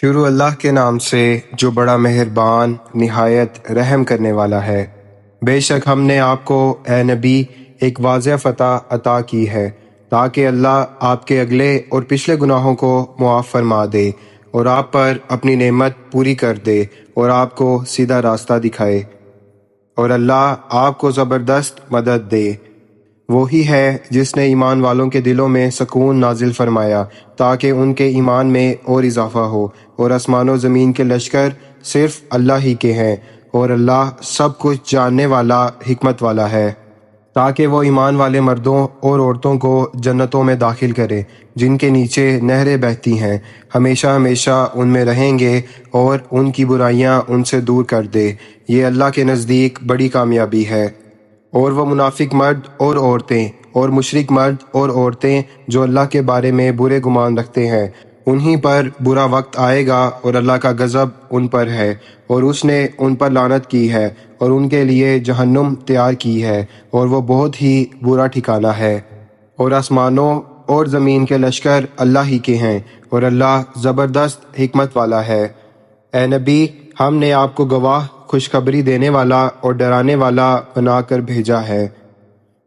شروع اللہ کے نام سے جو بڑا مہربان، نہایت رحم کرنے والا ہے۔ بے شک ہم نے آپ کو، اے نبی، ایک واضح فتح عطا کی ہے، تاکہ اللہ آپ کے اگلے اور پچھلے گناہوں کو معاف فرما دے اور آپ پر اپنی نعمت پوری کر دے اور آپ کو سیدھا راستہ دکھائے۔ اور اللہ آپ کو زبردست مدد دے۔ وہی ہے جس نے ایمان والوں کے دلوں میں سکون نازل فرمایا، تاکہ ان کے ایمان میں اور اضافہ ہو۔ اور آسمان و زمین کے لشکر صرف اللہ ہی کے ہیں، اور اللہ سب کچھ جاننے والا، حکمت والا ہے۔ تاکہ وہ ایمان والے مردوں اور عورتوں کو جنتوں میں داخل کرے، جن کے نیچے نہریں بہتی ہیں۔ ہمیشہ ہمیشہ ان میں رہیں گے اور ان کی برائیاں ان سے دور کر دے۔ یہ اللہ کے نزدیک بڑی کامیابی ہے۔ اور وہ منافق مرد اور عورتیں اور مشرق مرد اور عورتیں جو اللہ کے بارے میں برے گمان رکھتے ہیں، انہی پر برا وقت آئے گا اور اللہ کا غضب ان پر ہے اور اس نے ان پر لانت کی ہے اور ان کے لیے جہنم تیار کی ہے اور وہ بہت ہی برا ٹھکانہ ہے۔ اور آسمانوں اور زمین کے لشکر اللہ ہی کے ہیں اور اللہ زبردست حکمت والا ہے۔ اے نبی، ہم نے آپ کو گواہ خوشخبری دینے والا اور ڈرانے والا بنا کر بھیجا ہے،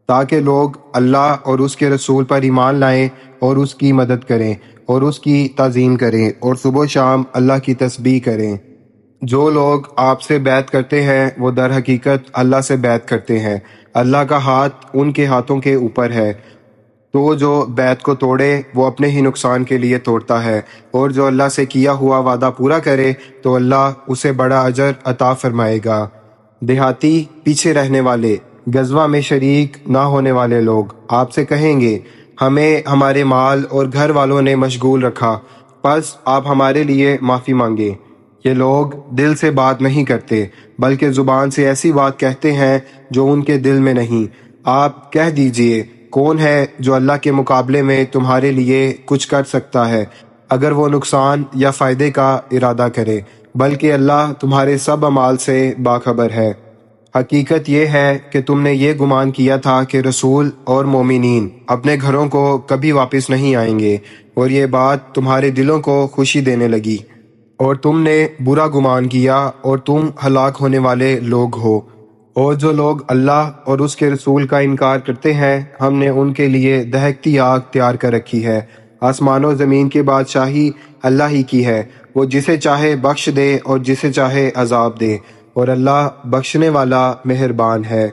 تاکہ لوگ اللہ اور اس کے رسول پر ایمان لائیں اور اس کی مدد کریں اور اس کی تعظیم کریں اور صبح و شام اللہ کی تسبیح کریں۔ جو لوگ آپ سے بیعت کرتے ہیں، وہ در حقیقت اللہ سے بیعت کرتے ہیں۔ اللہ کا ہاتھ ان کے ہاتھوں کے اوپر ہے۔ تو جو بیعت کو توڑے، وہ اپنے ہی نقصان کے لیے توڑتا ہے۔ اور جو اللہ سے کیا ہوا وعدہ پورا کرے، تو اللہ اسے بڑا اجر عطا فرمائے گا۔ دیہاتی پیچھے رہنے والے، غزوہ میں شریک نہ ہونے والے لوگ، آپ سے کہیں گے، ہمیں ہمارے مال اور گھر والوں نے مشغول رکھا، پس آپ ہمارے لیے معافی مانگے۔ یہ لوگ دل سے بات نہیں کرتے، بلکہ زبان سے ایسی بات کہتے ہیں جو ان کے دل میں نہیں۔ آپ کہہ دیجیے کون ہے جو اللہ کے مقابلے میں تمہارے لیے کچھ کر سکتا ہے؟ اگر وہ نقصان یا فائدے کا ارادہ کرے، بلکہ اللہ تمہارے سب امال سے باخبر ہے۔ حقیقت یہ ہے کہ تم نے یہ گمان کیا تھا کہ رسول اور مومنین اپنے گھروں کو کبھی واپس نہیں آئیں گے، اور یہ بات تمہارے دلوں کو خوشی دینے لگی۔ اور تم نے برا گمان کیا اور تم ہلاک ہونے والے لوگ ہو۔ اور جو لوگ اللہ اور اس کے رسول کا انکار کرتے ہیں، ہم نے ان کے لیے دہکتی آگ تیار کر رکھی ہے۔ آسمان و زمین کی بادشاہی اللہ ہی کی ہے۔ وہ جسے چاہے بخش دے اور جسے چاہے عذاب دے۔ اور اللہ بخشنے والا مہربان ہے۔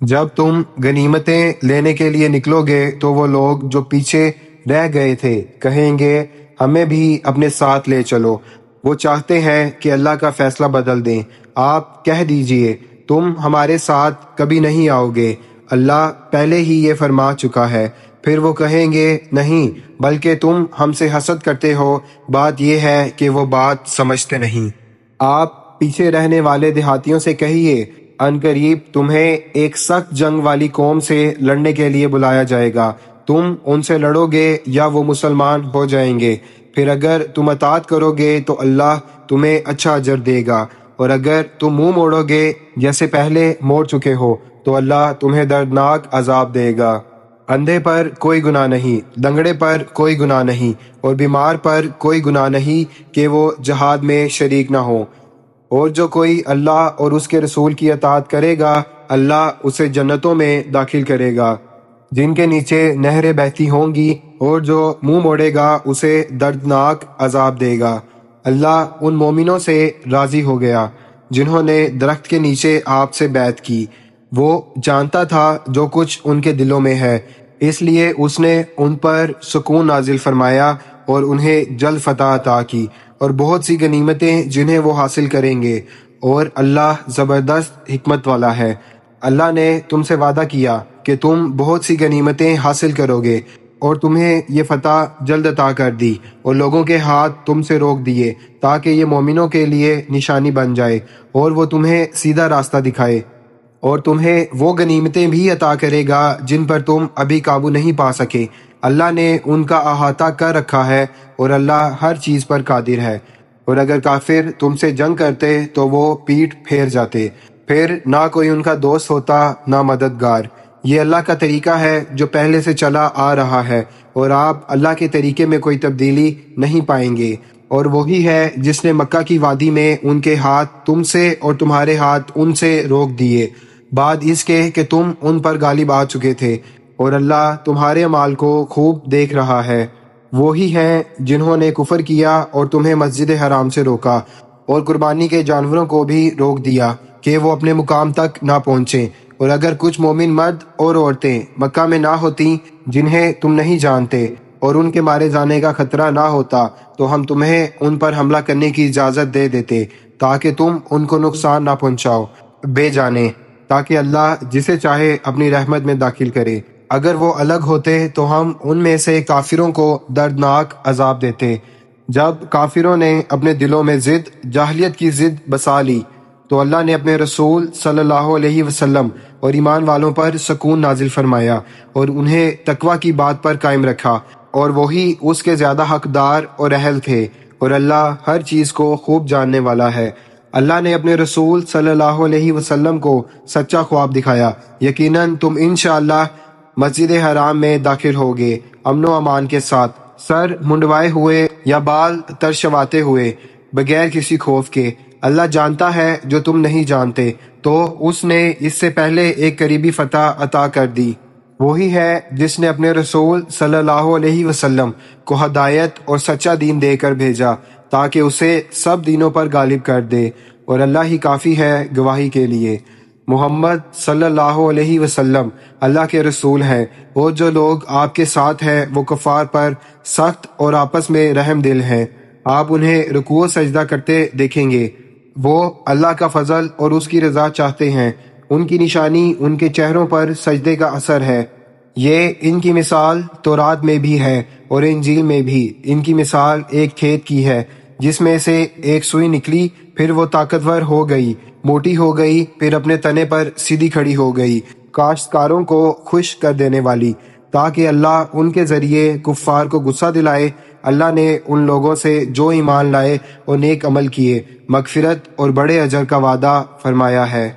جب تم غنیمتیں لینے کے لیے نکلو گے تو وہ لوگ جو پیچھے رہ گئے تھے، کہیں گے، ہمیں بھی اپنے ساتھ لے چلو۔ وہ چاہتے ہیں کہ اللہ کا فیصلہ بدل دیں۔ آپ کہہ دیجیے تم ہمارے ساتھ کبھی نہیں آؤ گے اللہ پہلے ہی یہ فرما چکا ہے۔ پھر وہ کہیں گے، نہیں، بلکہ تم ہم سے حسد کرتے ہو۔ بات یہ ہے کہ وہ بات سمجھتے نہیں۔ آپ پیچھے رہنے والے دیہاتیوں سے کہیے، ان قریب تمہیں ایک سخت جنگ والی قوم سے لڑنے کے لیے بلایا جائے گا۔ تم ان سے لڑو گے یا وہ مسلمان ہو جائیں گے۔ پھر اگر تم اطاعت کرو گے تو اللہ تمہیں اچھا اجر دے گا۔ اور اگر تم منہ موڑو گے جیسے پہلے موڑ چکے ہو، تو اللہ تمہیں دردناک عذاب دے گا۔ اندھے پر کوئی گناہ نہیں، دنگڑے پر کوئی گناہ نہیں، اور بیمار پر کوئی گناہ نہیں کہ وہ جہاد میں شریک نہ ہو۔ اور جو کوئی اللہ اور اس کے رسول کی اطاعت کرے گا، اللہ اسے جنتوں میں داخل کرے گا۔ جن کے نیچے نہریں بہتی ہوں گی، اور جو منہ موڑے گا، اسے دردناک عذاب دے گا۔ اللہ ان مومنوں سے راضی ہو گیا جنہوں نے درخت کے نیچے آپ سے بیعت کی۔ وہ جانتا تھا جو کچھ ان کے دلوں میں ہے، اس لیے اس نے ان پر سکون نازل فرمایا اور انہیں جلد فتح عطا کی اور بہت سی غنیمتیں جنہیں وہ حاصل کریں گے۔ اور اللہ زبردست حکمت والا ہے۔ اللہ نے تم سے وعدہ کیا کہ تم بہت سی غنیمتیں حاصل کرو گے۔ اور تمہیں یہ فتح جلد عطا کر دی اور لوگوں کے ہاتھ تم سے روک دیے تاکہ یہ مومنوں کے لیے نشانی بن جائے اور وہ تمہیں سیدھا راستہ دکھائے اور تمہیں وہ غنیمتیں بھی عطا کرے گا جن پر تم ابھی قابو نہیں پا سکے۔ اللہ نے ان کا احاطہ کر رکھا ہے اور اللہ ہر چیز پر قادر ہے۔ اور اگر کافر تم سے جنگ کرتے تو وہ پیٹ پھیر جاتے۔ پھر نہ کوئی ان کا دوست ہوتا، نہ مددگار۔ یہ اللہ کا طریقہ ہے جو پہلے سے چلا آ رہا ہے، اور آپ اللہ کے طریقے میں کوئی تبدیلی نہیں پائیں گے۔ اور وہی ہے جس نے مکہ کی وادی میں ان کے ہاتھ تم سے اور تمہارے ہاتھ ان سے روک دیے۔ بعد اس کے کہ تم ان پر غالب آ چکے تھے، اور اللہ تمہارے مال کو خوب دیکھ رہا ہے۔ وہی ہیں جنہوں نے کفر کیا اور تمہیں مسجد حرام سے روکا، اور قربانی کے جانوروں کو بھی روک دیا کہ وہ اپنے مقام تک نہ پہنچیں۔ اور اگر کچھ مومن مرد اور عورتیں مکہ میں نہ ہوتی جنہیں تم نہیں جانتے اور ان کے مارے جانے کا خطرہ نہ ہوتا، تو ہم تمہیں ان پر حملہ کرنے کی اجازت دے دیتے تاکہ تم ان کو نقصان نہ پہنچاؤ۔ بے جانے، تاکہ اللہ جسے چاہے اپنی رحمت میں داخل کرے۔ اگر وہ الگ ہوتے تو ہم ان میں سے کافروں کو دردناک عذاب دیتے۔ جب کافروں نے اپنے دلوں میں ضد، جاہلیت کی ضد بسا لی، تو اللہ نے اپنے رسول صلی اللہ علیہ وسلم اور ایمان والوں پر سکون نازل فرمایا اور انہیں تقوی کی بات پر قائم رکھا اور وہی اس کے زیادہ حقدار اور اہل تھے اور اللہ ہر چیز کو خوب جاننے والا ہے۔ اللہ نے اپنے رسول صلی اللہ علیہ وسلم کو سچا خواب دکھایا۔ یقیناً تم انشاءاللہ مسجد حرام میں داخل ہوگے امن و امان کے ساتھ۔ سر منڈوائے ہوئے یا بال ترشواتے ہوئے بغیر کسی خوف کے۔ اللہ جانتا ہے جو تم نہیں جانتے۔ تو اس نے اس سے پہلے ایک قریبی فتح عطا کر دی۔ وہی ہے جس نے اپنے رسول صلی اللہ علیہ وسلم کو ہدایت اور سچا دین دے کر بھیجا تاکہ اسے سب دینوں پر غالب کر دے اور اللہ ہی کافی ہے گواہی کے لیے۔ محمد صلی اللہ علیہ وسلم اللہ کے رسول ہیں اور جو لوگ آپ کے ساتھ ہیں وہ کفار پر سخت اور آپس میں رحم دل ہیں۔ آپ انہیں رکوع سجدہ کرتے دیکھیں گے۔ وہ اللہ کا فضل اور اس کی رضا چاہتے ہیں۔ ان کی نشانی ان کے چہروں پر سجدے کا اثر ہے۔ یہ ان کی مثال تورات میں بھی ہے اور انجیل میں بھی۔ ان کی مثال ایک کھیت کی ہے، جس میں سے ایک سوئی نکلی، پھر وہ طاقتور ہو گئی۔ موٹی ہو گئی، پھر اپنے تنے پر سیدھی کھڑی ہو گئی۔ کاشتکاروں کو خوش کر دینے والی، تاکہ اللہ ان کے ذریعے کفار کو غصہ دلائے۔ اللہ نے ان لوگوں سے جو ایمان لائے اور نیک عمل کیے، مغفرت اور بڑے اجر کا وعدہ فرمایا ہے۔